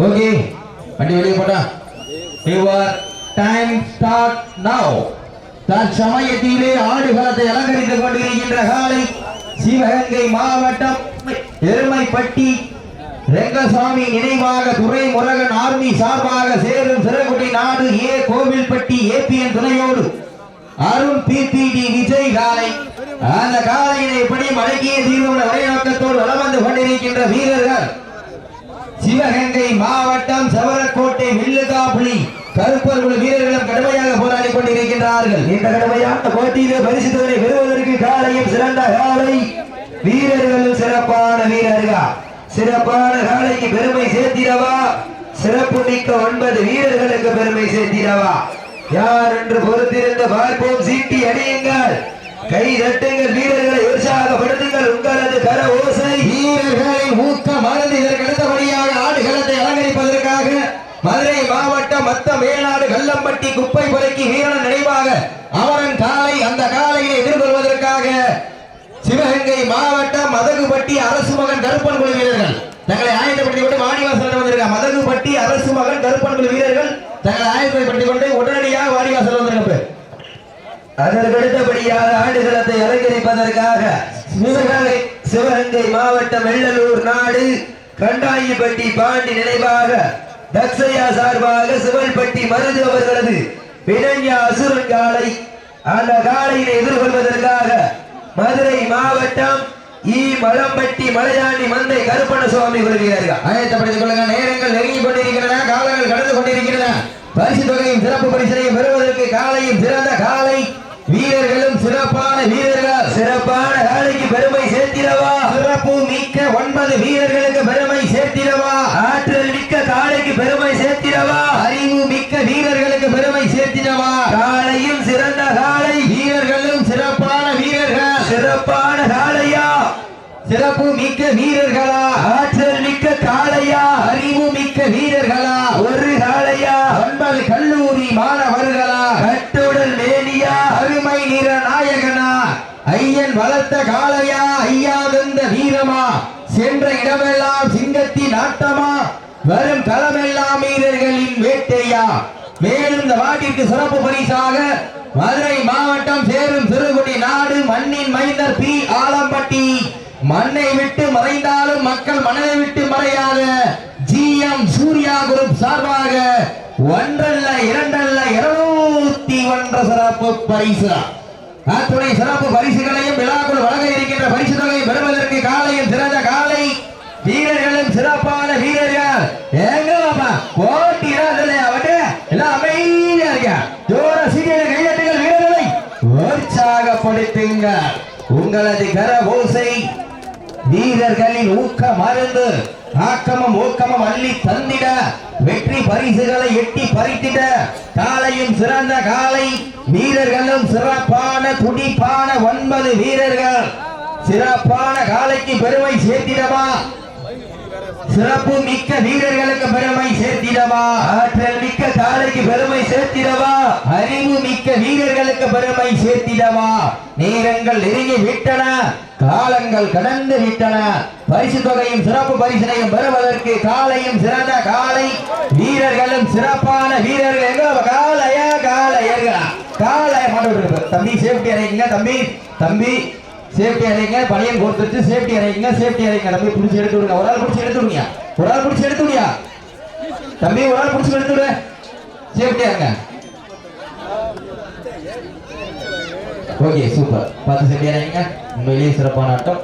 Okay வண்டி வெளியே போட்டா. யுவர் டைம் ஸ்டார்ட் நவ் தற்சமயத்திலே ஆடுகளத்தை அலங்கரித்துக் கொண்டிருக்கின்ற காலை சிவகங்கை மாவட்டம் எருமைப்பட்டி ரெங்கசாமி நினைவாக துறை முருகன் ஆர்மி சார்பாக சேரும் சிறகுடி நாடு ஏ. கோவில்பட்டி ஏபிஎன் துணையோடு அருண் பிபிடி விஜய் காலை. அந்த காலையினை எப்படி மடக்கிய தீர்வுள்ள வரைநோக்கத்தோடு வளம் வந்து கொண்டிருக்கின்ற வீரர்கள் சிவகங்கை மாவட்டம் சவரக்கோட்டை வில்லுகாப்புலி கருப்பர் குழு வீரர்களும் கடுமையாக போராடி கொண்டிருக்கின்றார்கள். இந்த கடுமையான போட்டியிலே பரிசுத்தவரை பெறுவதற்கு காலையும் சிறந்த காலை. வீரர்களும் சிறப்பான வீரர்கள். சிறப்பான காலைக்கு பெருமை சேர்த்திடவா? சிறப்பு மிக்க ஒன்பது வீரர்களுக்கு பெருமை சேர்த்திடவா? யார் என்று பொறுத்திருந்து பார்ப்போம். சீட்டி அடியுங்கள் கை தட்டுங்கள். வீரர்களை உற்சாகப்படுத்துங்கள். உங்களது கர ஓசை. வீரர்களை ஊக்க மறந்து இதற்கு அடுத்தபடியாக ஆடுகளத்தை அலங்கரிப்பதற்காக மதுரை மாவட்டம் மத்த மேலாடு கல்லம்பட்டி குப்பை புரைக்கு வீரன் நினைவாக அவரன் காலை அந்த காலையை எதிர்கொள்வதற்காக சிவகங்கை மாவட்டம் மதகுபட்டி அரசு மகன் கருப்பன் குழு வீரர்கள் தங்களை ஆயத்தப்படுத்திக் கொண்டு வாடிவாசல் வந்திருக்காங்க மதகுபட்டி அரசு மகன் கருப்பன் குழு வீரர்கள் தங்கள் ஆயத்தப்படுத்திக் கொண்டு உடனடியாக வாடிவாசல் வந்திருக்க அதற்கடுத்தபடியாக ஆடுகளத்தை அலங்கரிப்பதற்காக சிவகங்கை சிவகங்கை மாவட்டம் வெள்ளலூர் நாடு கண்டாயிப்பட்டி பாண்டி நினைவாக தக்ஷயா சார்பாக சிவல்பட்டி மருது அவர்களது பிணஞ்சா அசுரன் காலை அந்த காலையினை எதிர்கொள்வதற்காக மதுரை மாவட்டம் ஈ மலம்பட்டி மலையாண்டி மந்தை கருப்பண சுவாமி வருகிறார்கள். ஆயத்தப்படுத்திக் கொள்ளுங்க நேரங்கள் நெருங்கி கொண்டிருக்கின்றன காலங்கள் கடந்து கொண்டிருக்கின்றன பரிசு தொகையும் சிறப்பு பரிசனையும் பெறுவதற்கு காலையும் சிறந்த காலை. வீரர்களும் சிறப்பான வீரர்கள் சிறப்பான வேலைக்கு பெருமை சேர்த்திடவா? சிறப்பு மிக்க ஒன்பது வீரர்களுக்கு பெருமை சேர்த்திடவா? ஆற்றல் மிக்க காலைக்கு பெருமை சேர்த்திடவா? அறிவு மிக்க வீரர்களுக்கு பெருமை சேர்த்திடவா காலையும் சிறந்த காலை வீரர்களும் சிறப்பான வீரர்கள் சிறப்பான காலையா சிறப்பு மிக்க வீரர்களா? ஆற்றல் மிக்க காளையா? அறிவு மிக்க வீரர்களா? ஒரு காளையா? அன்பல் கல்லூரி மாணவர்களா? கட்டுடல் வேலியா? அருமை நிற நாயகனா? ஐயன் வளர்த்த காளையா? ஐயா தந்த வீரமா? சென்ற இடமெல்லாம் சிங்கத்தின் ஆட்டமா? வரும் களமெல்லாம் வீரர்களின் வேட்டையா? மேலும் இந்த வாட்டிற்கு சிறப்பு பரிசாக மதுரை மா சேரும் சிறுகுடி நாடு மண்ணின் மைந்தர் பி ஆலம்பட்டி மண்ணை விட்டு மறைந்தாலும் மக்கள் மனதை விட்டு மறையாத ஜிஎம் சூர்யா குரூப் சார்பாக ஒன்றல்ல இரண்டல்ல இருநூத்தி ஒன்று சிறப்பு பரிசு. அத்துணை சிறப்பு பரிசுகளையும் விழாக்குள் வழங்க இருக்கின்ற பரிசு தொகை பெறுவதற்கு காலையில் சிறந்த காலை வீரர்களும் சிறப்பான வீரர்கள். எங்க பாப்பா போட்டி இராதலே அவட்டு எல்லாம் அமைதியா இருக்க தூர சீரியல கையட்டுங்கள் வீரர்களை உற்சாகப்படுத்துங்க. உங்களது கர ஓசை வீரர்களின் ஊக்க மருந்து ஆக்கமும் ஊக்கமும் அள்ளி தந்திட வெற்றி பரிசுகளை எட்டி பறித்திட காலையும் சிறந்த காலை வீரர்களும் சிறப்பான துடிப்பான ஒன்பது வீரர்கள். சிறப்பான காலைக்கு பெருமை சேர்த்திடவா? சிறப்பு மிக்க வீரர்களுக்கு பெருமை சேர்த்திடவா. ஆற்றல் மிக்க தாலைக்கு பெருமை சேர்த்திடவா. அறிவு மிக்க வீரர்களுக்கு பெருமை சேர்த்திடவா. நேரங்கள் நெருங்கி விட்டன. காலங்கள் கடந்து விட்டன. பரிசு தொகையும் சிறப்பு பரிசனையும் பெறுவதற்கு காலையும் சிறந்த காலை. வீரர்களும் சிறப்பான வீரர்கள். எங்க காலையா காலையர்களா காலைய மாட்டு தம்பி சேஃப்டி அறைங்க தம்பி. தம்பி சேஃப்டி அறைங்க பணியன் கொடுத்துட்டு சேஃப்டி அறைங்க சேஃப்டி அறைங்க தம்பி பிடிச்சி எடுத்து விடுங்க. ஒரு ஆள் பிடிச்சி எடுத்து விடுங்க. ஒரு ஆள் பிடிச்சி எடுத்து விடுங்க. தம்பி ஒரு ஆள் பிடிச்சி எடுத்து விடு. சேஃப்டி அறைங்க ஓகே சூப்பர் பார்த்து சேஃப்டி அறைங்க உண்மையிலேயே சிறப்பான ஆட்டம்.